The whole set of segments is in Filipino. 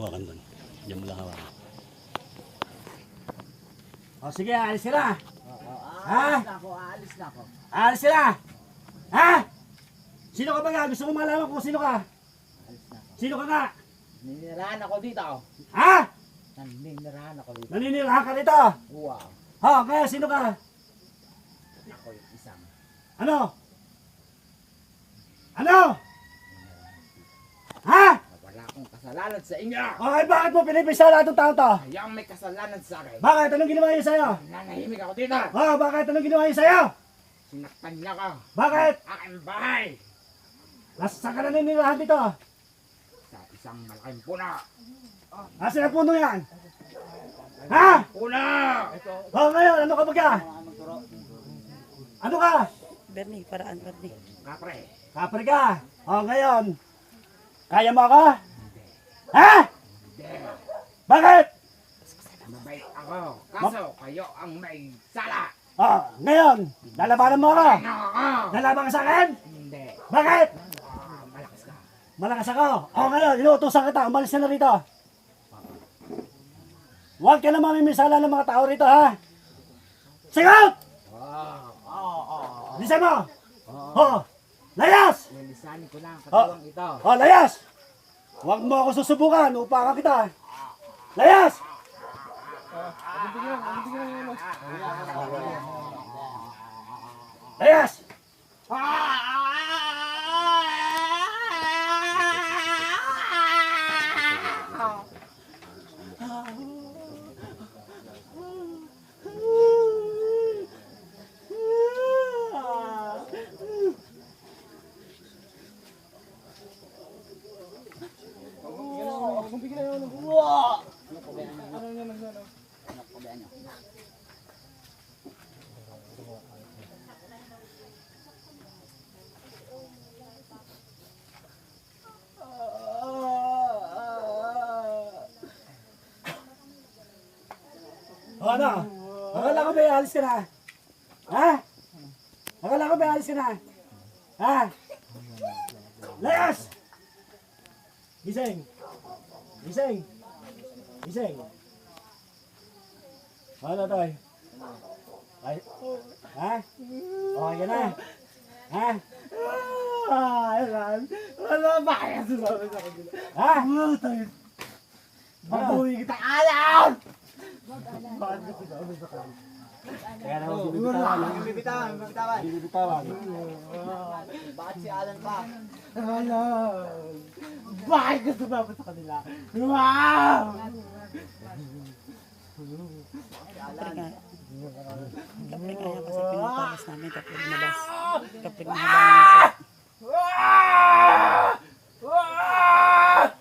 hawakan doon. Diyan mo lang hawakan. O sige, alis na. Ha? Aalis na ako, aalis na ako. Alis na. Ha? Sino ka ba nga? Gusto ko malaman kung sino ka. Aalis na ako. Sino ka nga? Ninirahan ako dito. Ha? Naninirahan ako dito. Naninirahan ka rito. Wow. Ha? Kaya sino ka? Ako yung isang. Ano? Ano? Ha? Akong kasalanan sa inyo. Okay, bakit mo pinipisala itong tao to? Hayang may kasalanan sa akin. Bakit? Anong ginawa niya sa'yo? Nanahimik ako dito. Oh, bakit? Anong ginawa niya sa'yo? Sinaktan niya ako. Bakit? Aking bahay. Nasaan ka naninirahan dito? Sa isang malaking puna. Nasaan ang puno yan? Ha? Puna! Oh, ngayon, ano ka ba ka? Ano ka? Bernie, paraan Bernie. Kapre. Kapre ka. Oh, ngayon. Kaya mo ako? Ha? Bakit? Mabait ako. Kaso kayo ang may sala. Oh, ngayon. Lalabanan mo ako. Ano ako? Lalaban ka sa akin? Hindi. Bakit? Ah, malakas ka. Malakas ako. Oh, ngayon, inuutosan kita. Umalis ka na rito. Huwag ka na mamimisala ng mga tao rito, ha? Sigot! Ah, oo, oo. Bilisan mo! Oo. Oh! Layas! Lilisanin ko lang ang katuwang ito. Oh, layas! Huwag mo ako susubukan, upakan kita. Layas! Layas! O ano? Akala ko ba alis ka na? Ha? Akala ko ba alis ka na? Ha? Layas! Gising! Gising! Gising! Ano tayo? Ay, ha? Okay ka na? Ha? Ah, ayan. Ano ba kaya susabi sa akin? Ha? Babuhin kita alam! Kaya naman binibitawan. Bibitawan, bibitawan. Binibitawan. Bakit si Alan pa? Alan! Bakit ka sumabot sa kanila? Wow! Kapre nga yan kasi pinapalas namin kapre malas. Kapre nga lang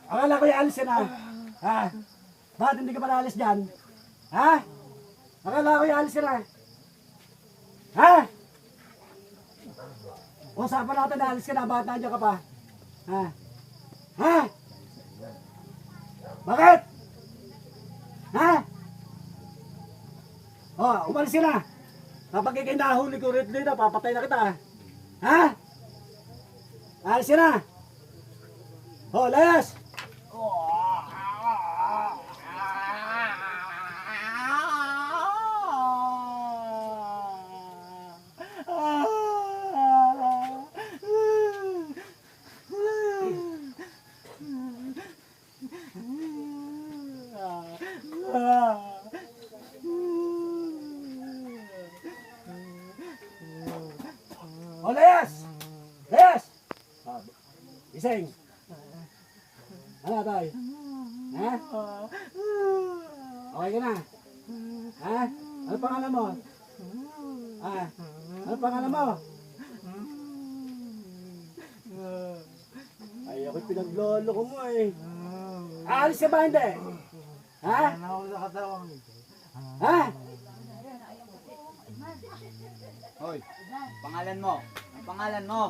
Akala ko yung alis ka na. Ha? Bakit hindi ka pala alis dyan? Ha? Akala ko yung alis na. Ha? Usapan natin na alis ka na. Bakit nandiyan ka pa? Ha? Ha? Bakit? Ha? Oh, umalis ka na. Kapag ikay nahuli ko rin dito, papatay na kita. Ha? Alis ka na. Oh, layas. Oh, layas! Layas! Ah, Ising. Ano tayo? Ha? Okay ka na? Ha? Ano pangalan mo? Ha? Ano pangalan mo? Ay, ako'y pinaglolo ko mo eh. Aalis ka ba hindi? Ha? Ha? Hoy, pangalan mo. Ang pangalan mo.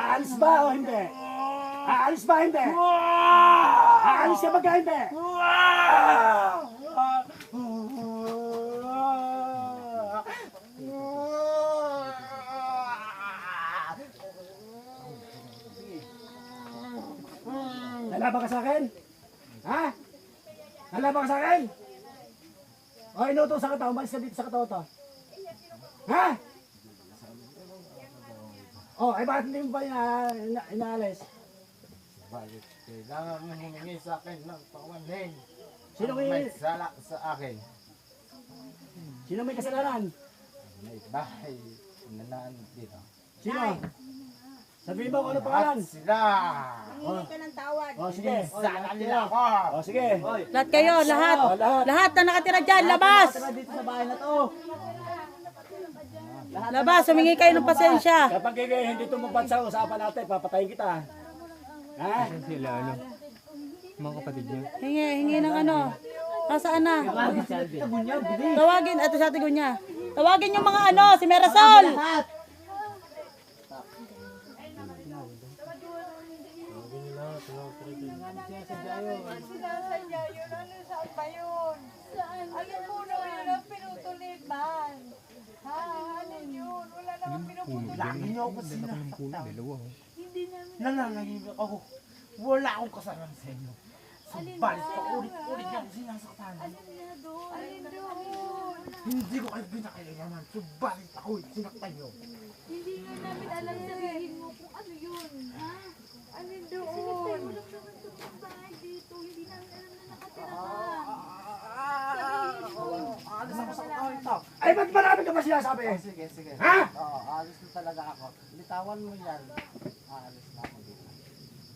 Aalis ba o hindi? Aalis ba hindi? Aalis ka ba ka hindi? Lalaban ka sa akin? Ha? Lalaban ka sa akin? O, inutos sa katawan. Malis ka dito sa katawan to. Ha? Oh, ay bakit hindi mo pa ina, ina, inaalis? Bakit kailangan mo humingi sa akin ng pawanin? Sino may may, sala sa akin? sino may kasalanan? May bahay na naan dito. Sino? Sabihin mo kung ano pangalan. Lahat sila! Humingi ka ng tawad. Oh, sige. Sala nila ako! Oh, sige. Lahat kayo, lahat. Oh, lahat. Lahat na nakatira dyan, labas. Dito sa bahay na to. Labas, humingi kayo ng pasensya. Kapag kayo hindi tumupad sa usapan natin, papatayin kita. Ha? Sila ano? Mga kapatid niya. Hingi, hingi ng ano. Nasaan na? Tawagin, ito sa tigo niya. Tawagin yung mga ano, si Merasol. Sinasadya yun. Ano saan ba yun? Alin mo na yun ang pinutulipan? Ha? Alin namang pinuputulipan. Lagi niyo ako sinasaktan. Dalawa. Nananahimik ako. Wala akong kasalanan sa inyo. Subalit pa ulit-ulit niyo ako sinasaktan. Alin doon? Hindi ko kayo pinakailangan. Subalit ako sinaktan niyo. Hindi nga namin alam sabihin mo kung ano yun. Ha? Alin doon? Wala naman sa bahay dito. Hindi namin alam na nakatira ka. Alis ako sa katawan ito. Ay, ba't marami ka ba sinasabi? Sige, sige. Ha? Oo, alis na talaga ako. Litawan mo yan. Aalis na ako dito.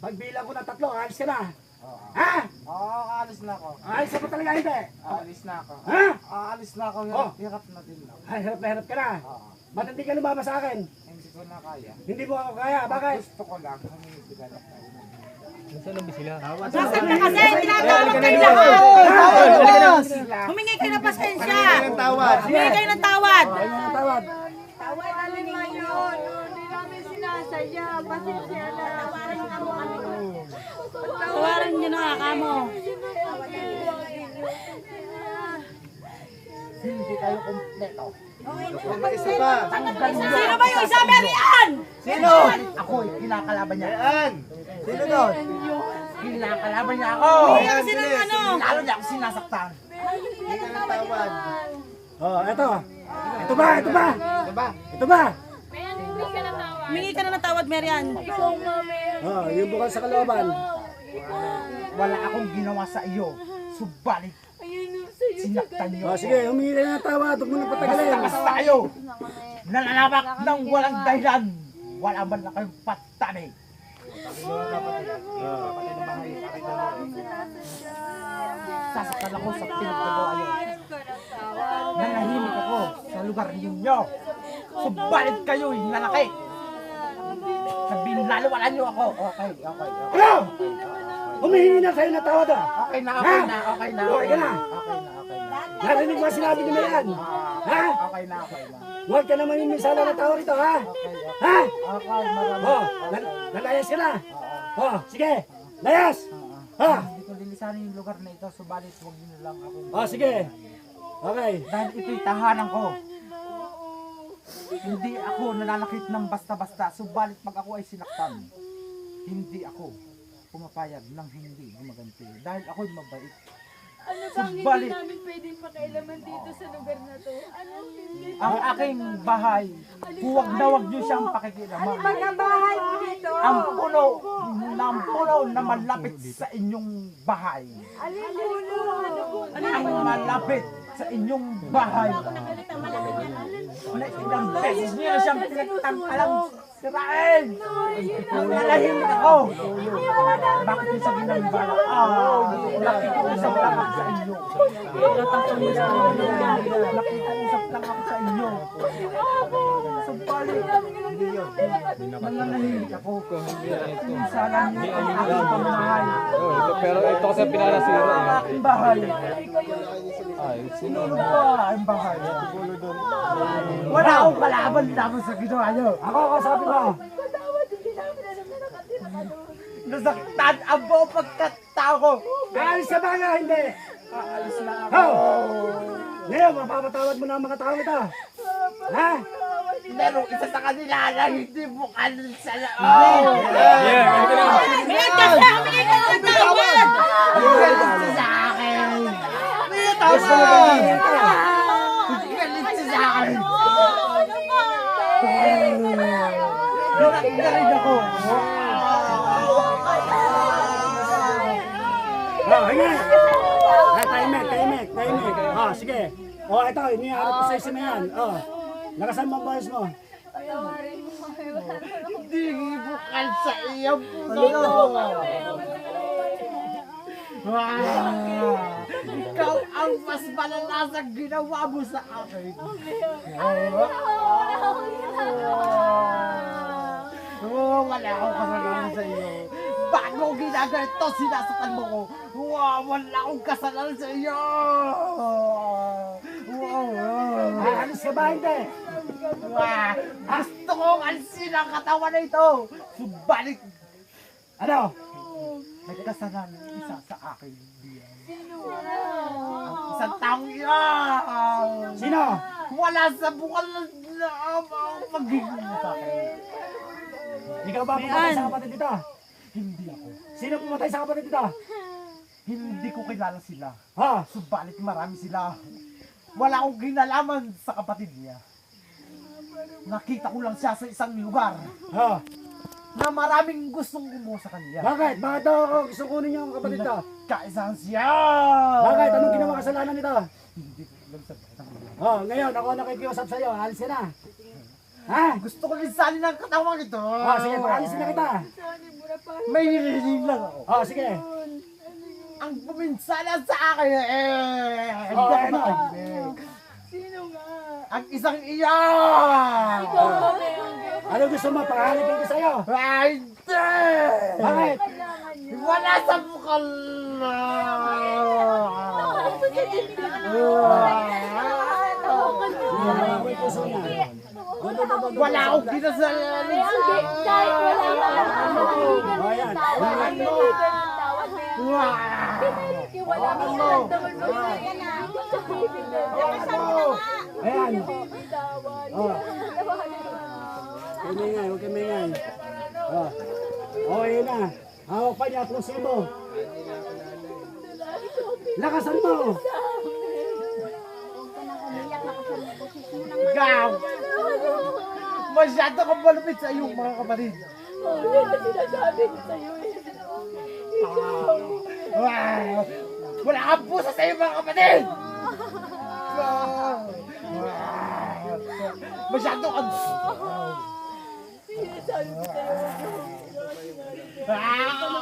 Pagbilang ko ng tatlo, alis ka na. Oo, Ha? Oo, aalis na ako. Alis ka pa talaga hindi. Aalis na ako. Ha? Aalis na ako. Oh. Hirap na din ako. Ay, hirap na hirap ka na. Oo. Ba't hindi ka lumama sa akin? Hindi ko na kaya. Hindi mo ako kaya. Bakit? Gusto ko lang humingi ka na tayo. Nasaan na ba sila? Nasaan na kasi? Tinatawag kayo lahat. Humingi kayo ng pasensya. tawad. Humingi kayo ng tawad. Ay, mga tawad. Tawad alin mo yun? Hindi namin sinasadya. Pasensya na. Tawarin mo kami. Tawarin niyo na kamo. Hindi kayo kompleto. Sino ba yung isa Marian? Sino? Ako, kinakalaban niya. Yan! Sino doon? Kinakalaban niya ako. Humingi kasi ng ano. Lalo niya ako sinasaktan. Oh, eto. Ito ba? Ito ba? Diba? Ito ba? Humingi ka na ng tawad, Marian. Oh, yung bukal sa kalooban. Wala akong ginawa sa iyo. Subalit, sinaktan niyo. Oh, sige, humingi ka na ng tawad. Huwag mo na patagalin. Basta tayo. Nalalabak ng walang dahilan. Wala man na kayong patani. Sasaktan ako sa pinagkagawa niyo. Nanahimik ako sa lugar ninyo. Subalit kayo'y nalaki. Sabihin, lalawalan niyo ako. Okay, okay, okay. Humihingi na sa'yo ng tawad ah. Okay na, okay na, okay na. Okay ka na? Okay na, okay na. Narinig mo sinabi ni Mayan. Ha? Okay na, okay na. Huwag ka naman yung misala ng tao rito, ha? Okay, okay. Ha? Okay, marami. Oh, nal- nalayas ka na. Oh, sige. Layas. Ha? Hindi ko lilisanin yung lugar na ito, subalit huwag niyo lang ako. Oh, sige. Okay. Dahil ito'y tahanan ko. Hindi ako nananakit ng basta-basta, subalit pag ako ay sinaktan, hindi ako pumapayag ng hindi gumaganti. Dahil ako'y mabait. Ano bang hindi namin pwedeng pakailaman dito sa lugar na to? Ano hindi? Ang aking bahay, huwag na huwag niyo siyang pakikilaman. Pagkabahay mo dito. Ang puno, ng puno na malapit sa inyong bahay. Alin? Ang malapit sa inyong bahay. Ilang beses niyo na siyang pinagtangkalang sirain. Nalahimik ako. Bakit yung sabihin ng bala? Ah, nakikiusap lang ako sa inyo. Nakikiusap lang ako sa inyo. Subalit, nananahimik ako. Sana niyo ang aking pamamahay. Pero ito kasi pinarasira Ang aking bahay. Ay, sino? Ano ba ang bahay? Wala akong kalaban laban sa ginawa niyo. Ako, ako, sabi mo. Na ka doon. Nasaktan ang buong pagkatao ko. Aalis ka ba nga? Hindi. Aalis na ako. Ngayon, mapapatawad mo na ang mga tao ito. Ha? merong isa sa kanila na hindi bukal sa loob. Yeah, na. May kasi, may katawad! Galit siya sa akin. May Gusto mo ba ka? Galit sa akin. Ano ba? Galit ako. Oh, hingi. Ah, tahimik, tahimik, tahimik. Oh, sige. Oh, ito, iniharap ko sa isa na yan. Oh, lakasan mo ang boses mo. Hindi bukal sa iyong puso. Wow! Ikaw ang mas malala sa ginawa mo sa akin. Oo, wala akong kasalanan sa iyo. Bago ginaganito, sinasaktan mo ko. Wow, wala akong kasalanan sa iyo. Wow. Ah, alis ka ba, hindi? Wow. Gusto kong alisin ang katawan na ito. Subalit, Ano? may kasalanan isa sa akin. Sino isang taong. Sino? Wala sa bukal na mo sa akin. Ikaw ba pumatay sa kapatid dito? Hindi ako. Sino pumatay sa kapatid dito? Hindi ko kilala sila. Ha? Subalit marami sila. Wala akong ginalaman sa kapatid niya. Nakita ko lang siya sa isang lugar Ha? Na maraming gustong kumuha sa kanya. Bakit? Bakit daw ako gusto kunin niyo ang kapatid to? Kaisahan siya! Bakit? Anong ginawa kasalanan nito? Hindi ko alam sa. Oh, ngayon ako nakikiusap sa iyo. Alis ka na. Ha? Gusto ko lisanin ang katawan ito. Oh, sige, paalisin na kita. May hinihiling lang ako. Oh, sige. Ang puminsala sa akin eh. Hindi Oh, ano? Sino nga? Ang isang iyan! Gusto mo? Pahalipin ko sa iyo. Ay, hindi! Bakit? Wala sa bukal na! Yung? Wala akong kinasalanan sa Kahit wala. Oh, yan. Tawad mo. Mo yan. Wow! Wala mo naman mo yan ah. Ayan. Tawad. Oh. Kumingay, huwag kumingay. Oh. Oh, yun na. Hawak pa niya, mo. Lakasan mo. Ikaw! Masyado kang malupit sa iyong mga kapatid. Hindi na sinasabi ko sa'yo eh. Wow! Wala kang puso sa iyong mga kapatid! Wow! Masyado kang... Sinasabi ko mo.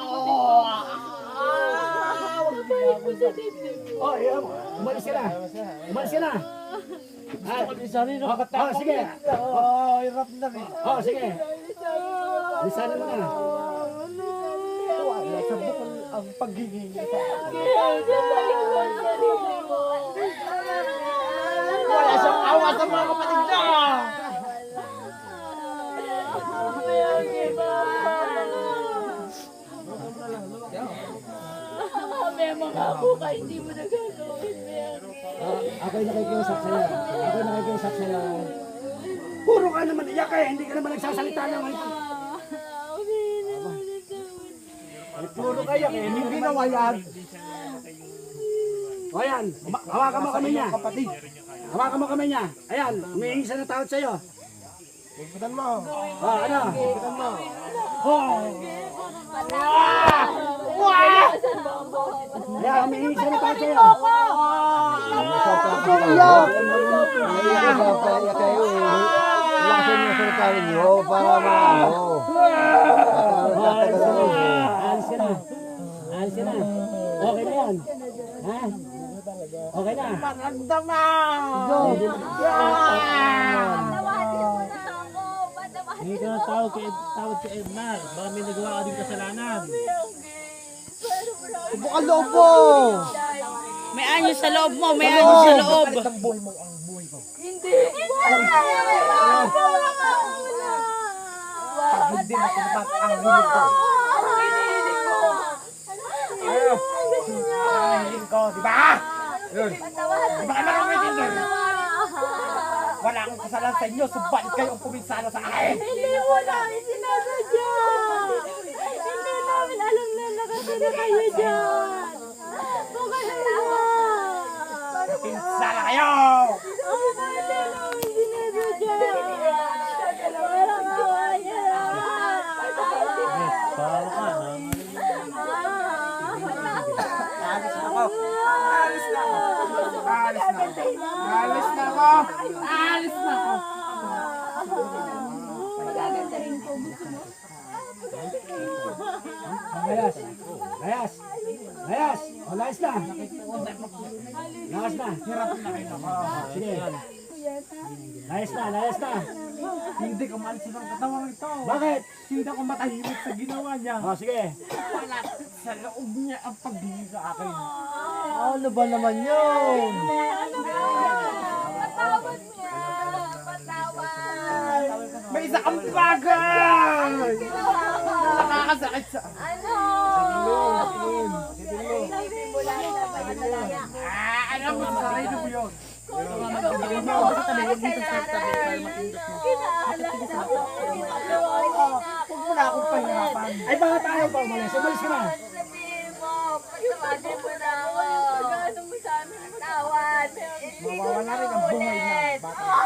Oh, yun. Umalis ka na. Ah, oh, sige. Oh, hirap na rin. Oh, sige. Lisanin mo na. Sa bukol ito. Wala sa mga kapatid May mga buka, hindi mo nagagawin. May Ah, ako'y nakikiusap sa'yo. Ako'y nakikiusap sa'yo. Puro ka naman iyak eh. Hindi ka naman nagsasalita naman. Puro kayo eh. Hindi ginawa yan. O yan, huma- hawakan mo kami niya. Kapatid. Hawakan mo kami niya. Ayan, humihingi siya ng tawad sa'yo. Tignan mo. Oh, ano? Tignan mo. Ayan, sa'yo. Kaya kayo eh. Lakas niyo sa tao niyo para maano. Alis ka na. Alis ka na. Alis ka na. Okay na yan. Ha? Okay na. Patawatin Hindi ka tawag kay Edmar. Baka may nagawa ka din kasalanan. Bukal loob mo! May anyo sa loob mo, may anyo sa loob. Kapalit ang buhay mo ang buhay ko. Hindi. Wala. Wala. Pag hindi mo tinapat ang hilig ko. Ang! Ang hiling ko, di ba? Yun. Patawatin Baka nakakaitin doon. mo. Wala akong kasalanan sa inyo, subalit kayo ang kuminsala sa akin! Hindi mo namin sinasadya! Na kayo dyan! Bakit naman? Kuminsala kayo! Hindi namin sinasadya! Walang awa niya! Para ka na. Alis na ako! Alis na ako! Alis na ako! Alis na ako! Alis na ako! Layas. Layas. Layas. O, layas na. Layas na. Sige. Layas na, layas na. Hindi ko maalis ng katawan ito! Bakit? Hindi ako matahimik sa ginawa niya! O, sige. Wala sa loob niya ang pagbigay sa akin! Ano ba naman yun? Patawad niya! Patawad! May isa kang bagay! Nakakasakit sa... Ano? Ah, alam mo sa sarili mo yun! Huwag mo na akong pahirapan! Ay, baka tayo pa umalis. Umalis ka na. Sabihin mo, patawadin mo na ako. Pagkano mo sa amin patawad. Mawawala rin ang buhay ng bata.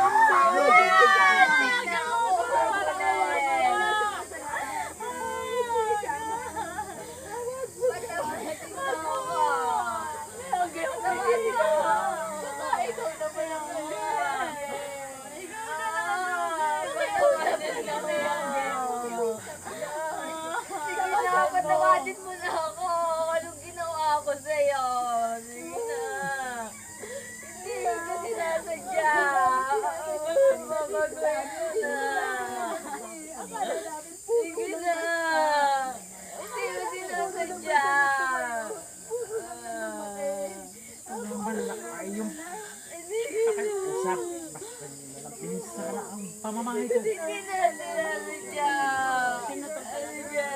Patawadin mo na ako. Anong ginawa ko sa'yo? Sige na. Hindi ko sinasadya. Mamagoy mo na. Sige na. Hindi ko sinasadya. Malaki yung Sige pakiusap. Basta nyo na lang pinsala ang pamamahay ko. Sige na, sinasadya. Sige.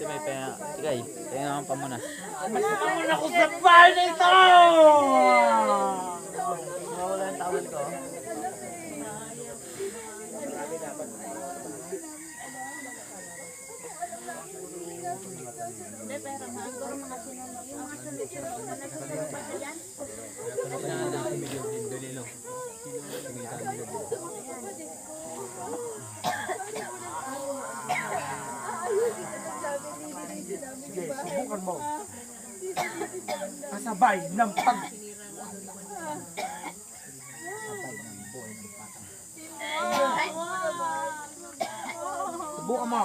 Ito may pena. Sige, kaya naman pamunas. Naman ako sa bahay na ito! Nawala yung towel ko. Sige, subukan mo. Kasabay ng pag... Subukan mo.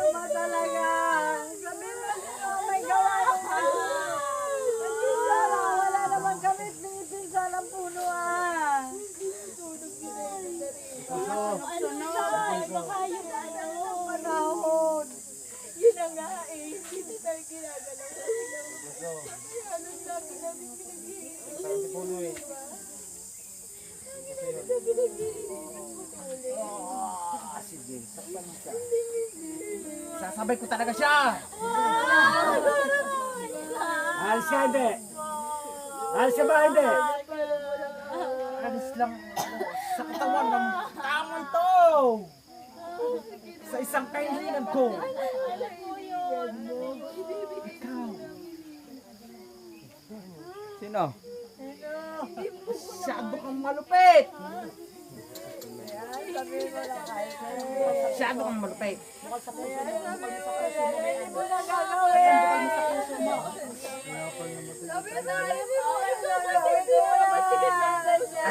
Ano talaga? Sabihin mo na may gawa ka. Pinsala, wala naman kami pinipinsala ang puno ah. Sunod, baka yun na ang panahon. Yun na nga eh, hindi tayo ginagalaw. Ano sabi namin pinag-iisip? Sasabay ko talaga siya. Alis ka, hindi. Alis ka ba, hindi? Alis lang sa katawan ng tamang to. Sa isang kailangan ko. Ikaw. Sino? Masyado kang malupit. Masyado kang malupit. Sabi na tayo po, hindi mo niya.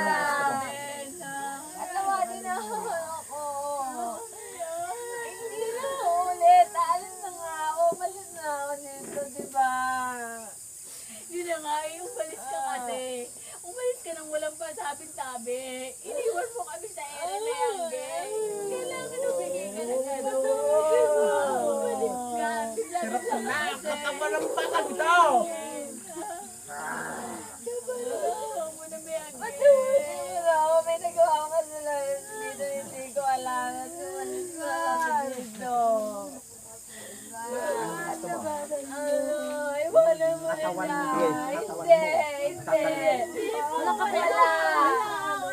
Atawanin na ako. Hindi na ulit. Alis na nga ako. Malis na ako nito, di ba? Yun na nga eh, umalis ka kasi. Umalis ka nang walang pasabi-sabi. Iniwan mo Kapalampakan ito! Katawan mo, Grace. Katawan mo. Hindi, hindi. Wala ka pala.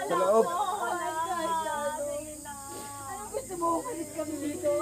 Sa loob. Ano gusto mo? Umalis kami dito.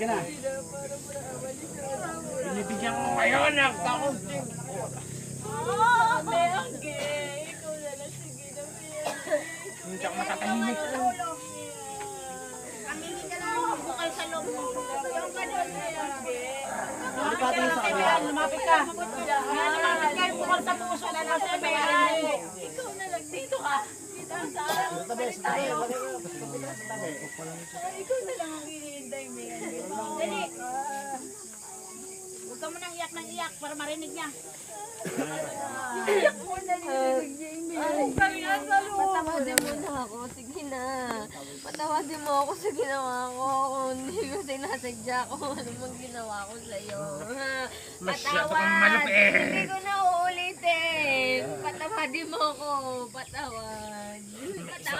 Ka na. Binibigyan ko ngayon ng taon. Ah, may angge. Ikaw na lang. Sige na, Hindi ako matatahimik. Aminin ka lang. Bukal sa loob mo. Yung ganun may angge. Lumapit ka. Lumapit ka. Bukal sa puso na lang sa may Ikaw na lang. Dito ka. Dito ka sa akin. Balik tayo. Ikaw na lang ang hinihintay yan. Dali. Huwag ka mo nang iyak ng iyak para marinig niya. Iyak mo na nililig niya. Ay, kaya sa loob. Patawadin mo na ako. Sige na. Patawadin mo ako sa ginawa ko. Hindi ko sinasadya ko, ano mang ginawa ko sa'yo. Patawad! Hindi ko na uulitin. Patawadin mo ako. Patawad. Patawad.